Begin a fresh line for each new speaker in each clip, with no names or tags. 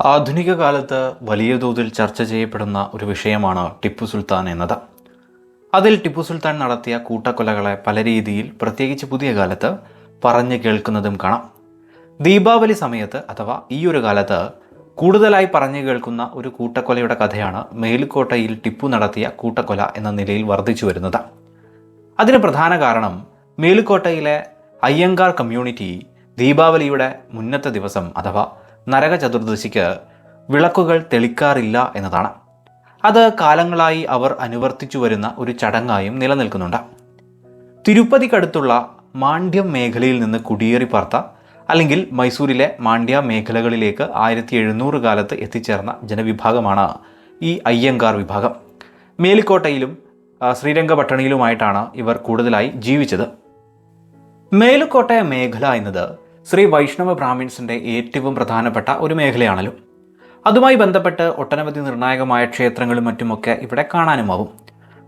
ആധുനിക കാലത്ത് വലിയ തോതിൽ ചർച്ച ചെയ്യപ്പെടുന്ന ഒരു വിഷയമാണ് ടിപ്പു സുൽത്താൻ എന്നത്. അതിൽ ടിപ്പു സുൽത്താൻ നടത്തിയ കൂട്ടക്കൊലകളെ പല രീതിയിൽ പ്രത്യേകിച്ച് പുതിയ കാലത്ത് പറഞ്ഞു കേൾക്കുന്നതും കാണാം. ദീപാവലി സമയത്ത് അഥവാ ഈ ഒരു കാലത്ത് കൂടുതലായി പറഞ്ഞു കേൾക്കുന്ന ഒരു കൂട്ടക്കൊലയുടെ കഥയാണ് മേലുക്കോട്ടയിൽ ടിപ്പു നടത്തിയ കൂട്ടക്കൊല എന്ന നിലയിൽ വർദ്ധിച്ചു വരുന്നത്. അതിന് പ്രധാന കാരണം മേലുക്കോട്ടയിലെ അയ്യങ്കാർ കമ്മ്യൂണിറ്റി ദീപാവലിയുടെ മുന്നത്തെ ദിവസം അഥവാ നരക ചതുർദശിക്ക് വിളക്കുകൾ തെളിക്കാറില്ല എന്നതാണ്. അത് കാലങ്ങളായി അവർ അനുവർത്തിച്ചു വരുന്ന ഒരു ചടങ്ങായും നിലനിൽക്കുന്നുണ്ട്. തിരുപ്പതിക്കടുത്തുള്ള മാണ്ഡ്യം മേഖലയിൽ നിന്ന് കുടിയേറി പാർത്ത അല്ലെങ്കിൽ മൈസൂരിലെ മാണ്ഡ്യ മേഖലകളിലേക്ക് ആയിരത്തി എഴുന്നൂറ് കാലത്ത് എത്തിച്ചേർന്ന ജനവിഭാഗമാണ് ഈ അയ്യങ്കാർ വിഭാഗം. മേലുക്കോട്ടയിലും ശ്രീരംഗപട്ടണയിലുമായിട്ടാണ് ഇവർ കൂടുതലായി ജീവിച്ചത്. മേലുക്കോട്ടയ മേഖല എന്നത് ശ്രീ വൈഷ്ണവ ബ്രാഹ്മിൻസിന്റെ ഏറ്റവും പ്രധാനപ്പെട്ട ഒരു മേഖലയാണല്ലോ. അതുമായി ബന്ധപ്പെട്ട് ഒട്ടനവധി നിർണായകമായ ക്ഷേത്രങ്ങളും മറ്റുമൊക്കെ ഇവിടെ കാണാനുമാവും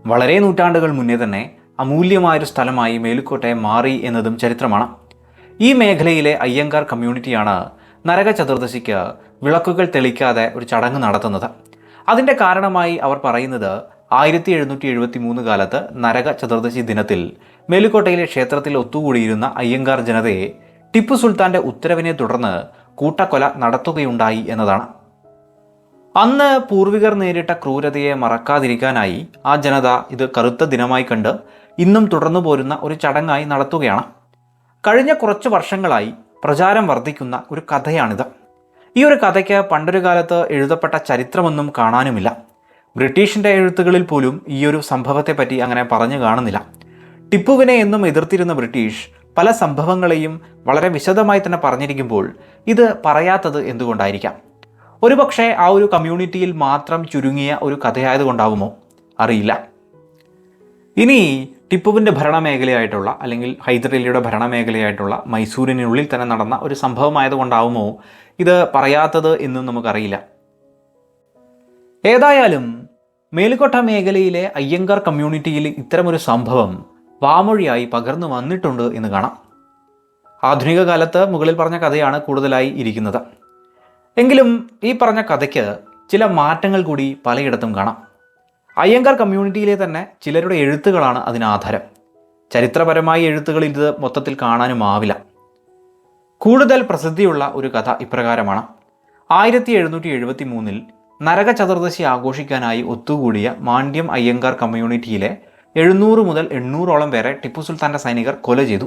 വളരെ നൂറ്റാണ്ടുകൾ മുന്നേ തന്നെ അമൂല്യമായൊരു സ്ഥലമായി മേലുക്കോട്ടെ മാറി എന്നതും ചരിത്രമാണ്. ഈ മേഖലയിലെ അയ്യങ്കാർ കമ്മ്യൂണിറ്റിയാണ് നരക ചതുർദശിക്ക് വിളക്കുകൾ തെളിക്കാതെ ഒരു ചടങ്ങ് നടത്തുന്നത്. അതിന്റെ കാരണമായി അവർ പറയുന്നത് ആയിരത്തി എഴുന്നൂറ്റി എഴുപത്തി മൂന്ന് കാലത്ത് നരക ചതുർദശി ദിനത്തിൽ മേലുക്കോട്ടയിലെ ക്ഷേത്രത്തിൽ ഒത്തുകൂടിയിരുന്ന അയ്യങ്കാർ ജനതയെ ടിപ്പു സുൽത്താന്റെ ഉത്തരവിനെ തുടർന്ന് കൂട്ടക്കൊല നടത്തുകയുണ്ടായി എന്നതാണ്. അന്ന് പൂർവികർ നേരിട്ട ക്രൂരതയെ മറക്കാതിരിക്കാനായി ആ ജനത ഇത് കറുത്ത ദിനമായി കണ്ട് ഇന്നും തുടർന്നു പോരുന്ന ഒരു ചടങ്ങായി നടത്തുകയാണ്. കഴിഞ്ഞ കുറച്ച് വർഷങ്ങളായി പ്രചാരം വർദ്ധിക്കുന്ന ഒരു കഥയാണിത്. ഈ ഒരു കഥയ്ക്ക് പണ്ടൊരു കാലത്ത് എഴുതപ്പെട്ട ചരിത്രമൊന്നും കാണാനുമില്ല. ബ്രിട്ടീഷിന്റെ എഴുത്തുകളിൽ പോലും ഈ ഒരു സംഭവത്തെപ്പറ്റി അങ്ങനെ പറഞ്ഞു കാണുന്നില്ല. ടിപ്പുവിനെ എന്നും എതിർത്തിരുന്ന ബ്രിട്ടീഷ് പല സംഭവങ്ങളെയും വളരെ വിശദമായി തന്നെ പറഞ്ഞിരിക്കുമ്പോൾ ഇത് പറയാത്തത് എന്തുകൊണ്ടായിരിക്കാം? ഒരുപക്ഷെ ആ ഒരു കമ്മ്യൂണിറ്റിയിൽ മാത്രം ചുരുങ്ങിയ ഒരു കഥയായതുകൊണ്ടാവുമോ? അറിയില്ല. ഇനി ടിപ്പുവിന്റെ ഭരണമേഖലയായിട്ടുള്ള അല്ലെങ്കിൽ ഹൈദരലിയുടെ ഭരണമേഖലയായിട്ടുള്ള മൈസൂരിനുള്ളിൽ തന്നെ നടന്ന ഒരു സംഭവമായതുകൊണ്ടാവുമോ ഇത് പറയാത്തത് എന്നും നമുക്കറിയില്ല. ഏതായാലും മേലുകോട്ട മേഖലയിലെ അയ്യങ്കാർ കമ്മ്യൂണിറ്റിയിൽ ഇത്തരമൊരു സംഭവം വാമൊഴിയായി പകർന്നു വന്നിട്ടുണ്ട് എന്ന് കാണാം. ആധുനിക കാലത്ത് മുകളിൽ പറഞ്ഞ കഥയാണ് കൂടുതലായി ഇരിക്കുന്നത്. എങ്കിലും ഈ പറഞ്ഞ കഥയ്ക്ക് ചില മാറ്റങ്ങൾ കൂടി പലയിടത്തും കാണാം. അയ്യങ്കാർ കമ്മ്യൂണിറ്റിയിലെ തന്നെ ചിലരുടെ എഴുത്തുകളാണ് അതിനാധാരം ചരിത്രപരമായി എഴുത്തുകളിൽ ഇത് മൊത്തത്തിൽ കാണാനുമാവില്ല കൂടുതൽ പ്രസിദ്ധിയുള്ള ഒരു കഥ ഇപ്രകാരമാണ്. ആയിരത്തി എഴുന്നൂറ്റി എഴുപത്തി മൂന്നിൽ നരക ചതുർദശി ആഘോഷിക്കാനായി ഒത്തുകൂടിയ മാണ്ഡ്യം അയ്യങ്കാർ കമ്മ്യൂണിറ്റിയിലെ എഴുന്നൂറ് മുതൽ എണ്ണൂറോളം പേരെ ടിപ്പു സുൽത്താന്റെ സൈനികർ കൊല ചെയ്തു.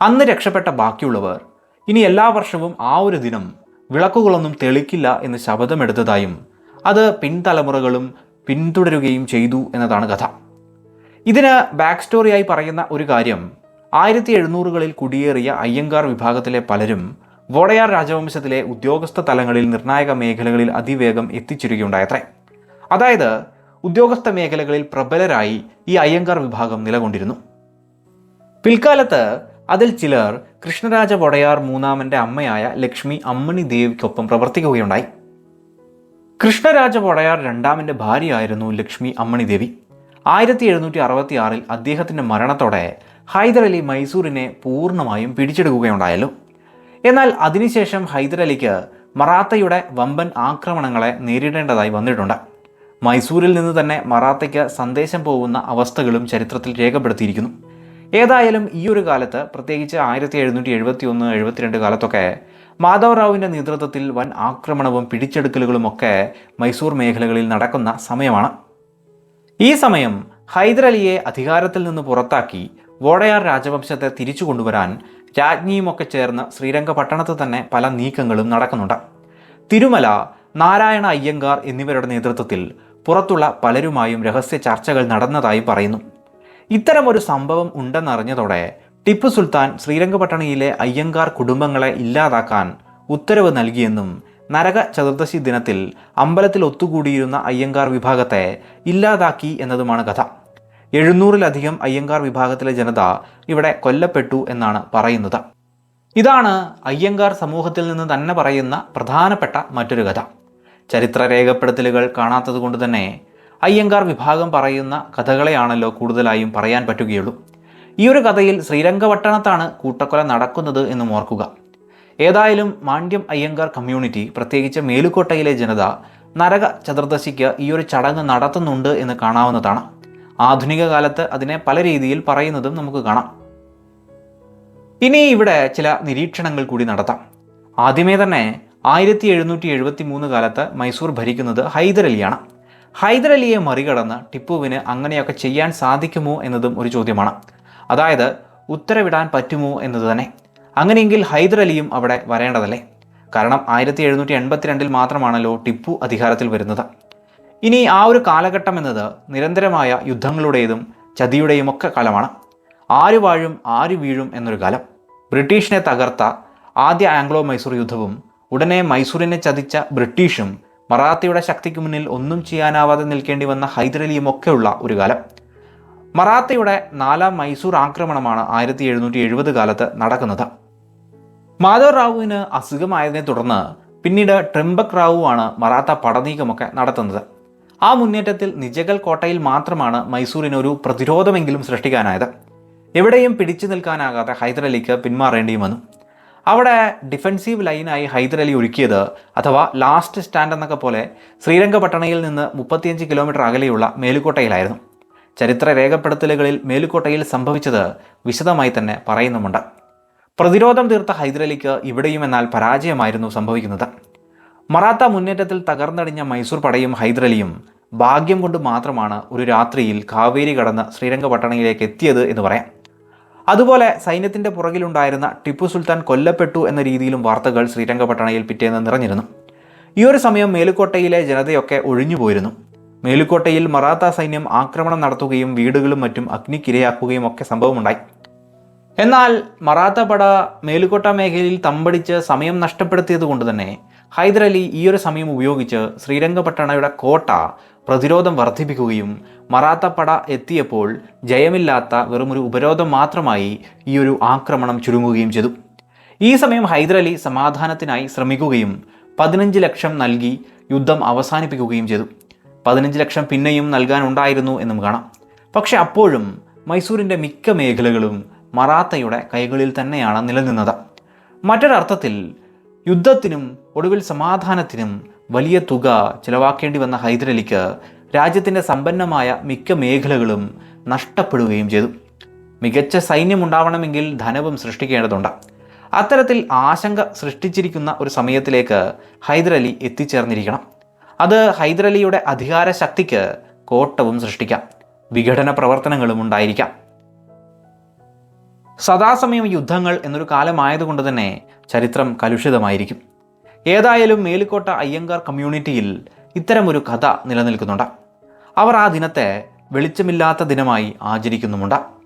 അന്ന് രക്ഷപ്പെട്ട ബാക്കിയുള്ളവർ ഇനി എല്ലാ വർഷവും ആ ഒരു ദിനം വിളക്കുകളൊന്നും തെളിക്കില്ല എന്ന് ശപഥമെടുത്തതായും അത് പിൻതലമുറകളും പിന്തുടരുകയും ചെയ്തു എന്നതാണ് കഥ. ഇതിന് ബാക്ക് സ്റ്റോറിയായി പറയുന്ന ഒരു കാര്യം ആയിരത്തി എഴുന്നൂറുകളിൽ കുടിയേറിയ അയ്യങ്കാർ വിഭാഗത്തിലെ പലരും വോടയാർ രാജവംശത്തിലെ ഉദ്യോഗസ്ഥ തലങ്ങളിൽ നിർണായക മേഖലകളിൽ അതിവേഗം എത്തിച്ചേരുകയുണ്ടായത്രേ. അതായത് ഉദ്യോഗസ്ഥ മേഖലകളിൽ പ്രബലരായി ഈ അയ്യങ്കാർ വിഭാഗം നിലകൊണ്ടിരുന്നു. പിൽക്കാലത്ത് അതിൽ ചിലർ കൃഷ്ണരാജ വടയാർ മൂന്നാമന്റെ അമ്മയായ ലക്ഷ്മി അമ്മണി ദേവിക്കൊപ്പം പ്രവർത്തിക്കുകയുണ്ടായി. കൃഷ്ണരാജ വടയാർ രണ്ടാമന്റെ ഭാര്യയായിരുന്നു ലക്ഷ്മി അമ്മണി ദേവി. ആയിരത്തി എഴുന്നൂറ്റി അറുപത്തി ആറിൽ അദ്ദേഹത്തിന്റെ മരണത്തോടെ ഹൈദരലി മൈസൂരിനെ പൂർണമായും പിടിച്ചെടുക്കുകയുണ്ടായല്ലോ. എന്നാൽ അതിനുശേഷം ഹൈദരലിക്ക് മറാത്തയുടെ വമ്പൻ ആക്രമണങ്ങളെ നേരിടേണ്ടതായി വന്നിട്ടുണ്ട്. മൈസൂരിൽ നിന്ന് തന്നെ മറാത്തയ്ക്ക് സന്ദേശം പോകുന്ന അവസ്ഥകളും ചരിത്രത്തിൽ രേഖപ്പെടുത്തിയിരിക്കുന്നു. ഏതായാലും ഈ ഒരു കാലത്ത് പ്രത്യേകിച്ച് ആയിരത്തി എഴുന്നൂറ്റി എഴുപത്തി ഒന്ന് എഴുപത്തിരണ്ട് കാലത്തൊക്കെ മാധവറാവുവിന്റെ നേതൃത്വത്തിൽ വൻ ആക്രമണവും പിടിച്ചെടുക്കലുകളും ഒക്കെ മൈസൂർ മേഖലകളിൽ നടക്കുന്ന സമയമാണ്. ഈ സമയം ഹൈദരലിയെ അധികാരത്തിൽ നിന്ന് പുറത്താക്കി വോടയാർ രാജവംശത്തെ തിരിച്ചു കൊണ്ടുവരാൻ രാജ്ഞിയുമൊക്കെ ചേർന്ന് ശ്രീരംഗപട്ടണത്ത് തന്നെ പല നീക്കങ്ങളും നടക്കുന്നുണ്ട്. തിരുമല നാരായണ അയ്യങ്കാർ എന്നിവരുടെ നേതൃത്വത്തിൽ പുറത്തുള്ള പലരുമായും രഹസ്യ ചർച്ചകൾ നടന്നതായി പറയുന്നു. ഇത്തരമൊരു സംഭവം ഉണ്ടെന്നറിഞ്ഞതോടെ ടിപ്പു സുൽത്താൻ ശ്രീരംഗപട്ടണയിലെ അയ്യങ്കാർ കുടുംബങ്ങളെ ഇല്ലാതാക്കാൻ ഉത്തരവ് നൽകിയെന്നും നരക ചതുർദശി ദിനത്തിൽ അമ്പലത്തിൽ ഒത്തുകൂടിയിരുന്ന അയ്യങ്കാർ വിഭാഗത്തെ ഇല്ലാതാക്കി എന്നതുമാണ് കഥ. എഴുന്നൂറിലധികം അയ്യങ്കാർ വിഭാഗത്തിലെ ജനത ഇവിടെ കൊല്ലപ്പെട്ടു എന്നാണ് പറയുന്നത്. ഇതാണ് അയ്യങ്കാർ സമൂഹത്തിൽ നിന്ന് തന്നെ പറയുന്ന പ്രധാനപ്പെട്ട മറ്റൊരു കഥ. ചരിത്ര രേഖപ്പെടുത്തലുകൾ കാണാത്തത് കൊണ്ട് തന്നെ അയ്യങ്കാർ വിഭാഗം പറയുന്ന കഥകളെയാണല്ലോ കൂടുതലായും പറയാൻ പറ്റുകയുള്ളൂ. ഈ ഒരു കഥയിൽ ശ്രീരംഗപട്ടണത്താണ് കൂട്ടക്കൊല നടക്കുന്നത് എന്ന് ഓർക്കുക. ഏതായാലും മാണ്ഡ്യം അയ്യങ്കാർ കമ്മ്യൂണിറ്റി പ്രത്യേകിച്ച് മേലുക്കോട്ടയിലെ ജനത നരക ചതുർദശിക്ക് ഈ ഒരു ചടങ്ങ് നടത്തുന്നുണ്ട് എന്ന് കാണാവുന്നതാണ്. ആധുനിക കാലത്ത് അതിനെ പല രീതിയിൽ പറയുന്നതും നമുക്ക് കാണാം. ഇനി ഇവിടെ ചില നിരീക്ഷണങ്ങൾ കൂടി നടത്താം. ആദ്യമേ തന്നെ ആയിരത്തി എഴുന്നൂറ്റി എഴുപത്തി മൂന്ന് കാലത്ത് മൈസൂർ ഭരിക്കുന്നത് ഹൈദരലിയാണ് ഹൈദരലിയെ മറികടന്ന് ടിപ്പുവിന് അങ്ങനെയൊക്കെ ചെയ്യാൻ സാധിക്കുമോ എന്നതും ഒരു ചോദ്യമാണ്. അതായത് ഉത്തരവിടാൻ പറ്റുമോ എന്നത് തന്നെ. അങ്ങനെയെങ്കിൽ ഹൈദരലിയും അവിടെ വരേണ്ടതല്ലേ? കാരണം ആയിരത്തി എഴുന്നൂറ്റി എൺപത്തിരണ്ടിൽ മാത്രമാണല്ലോ ടിപ്പു അധികാരത്തിൽ വരുന്നത്. ഇനി ആ ഒരു കാലഘട്ടം എന്നത് നിരന്തരമായ യുദ്ധങ്ങളുടേതും ചതിയുടെയും ഒക്കെ കാലമാണ്. ആര് വാഴും ആര് വീഴും എന്നൊരു കാലം. ബ്രിട്ടീഷിനെ തകർത്ത ആദ്യ ആംഗ്ലോ മൈസൂർ യുദ്ധവും ഉടനെ മൈസൂരിനെ ചതിച്ച ബ്രിട്ടീഷും മറാത്തയുടെ ശക്തിക്ക് മുന്നിൽ ഒന്നും ചെയ്യാനാവാതെ നിൽക്കേണ്ടി വന്ന ഹൈദരലിയും ഒക്കെയുള്ള ഒരു കാലം. മറാത്തയുടെ നാലാം മൈസൂർ ആക്രമണമാണ് ആയിരത്തി എഴുന്നൂറ്റി എഴുപത് കാലത്ത് നടക്കുന്നത്. മാധവ് റാവുവിന് അസുഖമായതിനെ തുടർന്ന് പിന്നീട് ട്രിംബക് റാവുവാണ് മറാത്ത പടനീക്കമൊക്കെ നടത്തുന്നത്. ആ മുന്നേറ്റത്തിൽ നിജഗൽ കോട്ടയിൽ മാത്രമാണ് മൈസൂരിന് ഒരു പ്രതിരോധമെങ്കിലും സൃഷ്ടിക്കാനായത്. എവിടെയും പിടിച്ചു നിൽക്കാനാകാതെ ഹൈദരലിക്ക് പിന്മാറേണ്ടിയും വന്നു. അവിടെ ഡിഫൻസീവ് ലൈനായി ഹൈദരലി ഒരുക്കിയത് അഥവാ ലാസ്റ്റ് സ്റ്റാൻഡ് എന്നൊക്കെ പോലെ ശ്രീരംഗപട്ടണയിൽ നിന്ന് മുപ്പത്തിയഞ്ച് കിലോമീറ്റർ അകലെയുള്ള മേലുക്കോട്ടയിലായിരുന്നു ചരിത്ര രേഖപ്പെടുത്തലുകളിൽ മേലുക്കോട്ടയിൽ സംഭവിച്ചത് വിശദമായി തന്നെ പറയുന്നുമുണ്ട്. പ്രതിരോധം തീർത്ത ഹൈദരലിക്ക് ഇവിടെയും എന്നാൽ പരാജയമായിരുന്നു സംഭവിക്കുന്നത്. മറാത്ത മുന്നേറ്റത്തിൽ തകർന്നടിഞ്ഞ മൈസൂർ പടയും ഹൈദരലിയും ഭാഗ്യം കൊണ്ട് മാത്രമാണ് ഒരു രാത്രിയിൽ കാവേരി കടന്ന് ശ്രീരംഗപട്ടണയിലേക്ക് എത്തിയത് എന്ന് പറയാം. അതുപോലെ സൈന്യത്തിന്റെ പുറകിലുണ്ടായിരുന്ന ടിപ്പു സുൽത്താൻ കൊല്ലപ്പെട്ടു എന്ന രീതിയിലും വാർത്തകൾ ശ്രീരംഗപട്ടണയിൽ പിറ്റേന്ന് നിറഞ്ഞിരുന്നു. ഈ ഒരു സമയം മേലുക്കോട്ടയിലെ ജനതയൊക്കെ ഒഴിഞ്ഞുപോയിരുന്നു മേലുക്കോട്ടയിൽ മറാത്ത സൈന്യം ആക്രമണം നടത്തുകയും വീടുകളും മറ്റും അഗ്നിക്കിരയാക്കുകയും ഒക്കെ സംഭവമുണ്ടായി. എന്നാൽ മറാത്ത പട മേലുക്കോട്ട മേഖലയിൽ തമ്പടിച്ച് സമയം നഷ്ടപ്പെടുത്തിയത് കൊണ്ട് തന്നെ ഹൈദരലി ഈ ഒരു സമയം ഉപയോഗിച്ച് ശ്രീരംഗപട്ടണയുടെ കോട്ട പ്രതിരോധം വർദ്ധിപ്പിക്കുകയും മറാത്ത പട എത്തിയപ്പോൾ ജയമില്ലാത്ത വെറുമൊരു ഉപരോധം മാത്രമായി ഈ ഒരു ആക്രമണം ചുരുങ്ങുകയും ചെയ്തു. ഈ സമയം ഹൈദരലി സമാധാനത്തിനായി ശ്രമിക്കുകയും പതിനഞ്ച് ലക്ഷം നൽകി യുദ്ധം അവസാനിപ്പിക്കുകയും ചെയ്തു. പതിനഞ്ച് ലക്ഷം പിന്നെയും നൽകാനുണ്ടായിരുന്നു എന്നും കാണാം. പക്ഷെ അപ്പോഴും മൈസൂരിന്റെ മിക്ക മേഖലകളും മറാത്തയുടെ കൈകളിൽ തന്നെയാണ് നിലനിന്നത്. മറ്റൊരർത്ഥത്തിൽ യുദ്ധത്തിനും ഒടുവിൽ സമാധാനത്തിനും വലിയ തുക ചിലവാക്കേണ്ടി വന്ന ഹൈദരലിക്ക് രാജ്യത്തിന്റെ സമ്പന്നമായ മിക്ക മേഖലകളും നഷ്ടപ്പെടുകയും ചെയ്തു. മികച്ച സൈന്യമുണ്ടാവണമെങ്കിൽ ധനവും സൃഷ്ടിക്കേണ്ടതുണ്ട്. അത്തരത്തിൽ ആശങ്ക സൃഷ്ടിച്ചിരിക്കുന്ന ഒരു സമയത്തിലേക്ക് ഹൈദരലി എത്തിച്ചേർന്നിരിക്കണം. അത് ഹൈദരലിയുടെ അധികാര ശക്തിക്ക് കോട്ടവും സൃഷ്ടിക്കാം. വിഘടന പ്രവർത്തനങ്ങളും ഉണ്ടായിരിക്കാം. സദാസമയം യുദ്ധങ്ങൾ എന്നൊരു കാലമായതുകൊണ്ട് തന്നെ ചരിത്രം കലുഷിതമായിരിക്കും. ഏതായാലും മേലിക്കോട്ട അയ്യങ്കാർ കമ്മ്യൂണിറ്റിയിൽ ഇത്തരമൊരു കഥ നിലനിൽക്കുന്നുണ്ട്. അവർ ആ ദിനത്തെ വെളിച്ചമില്ലാത്ത ദിനമായി ആചരിക്കുന്നുമുണ്ട്.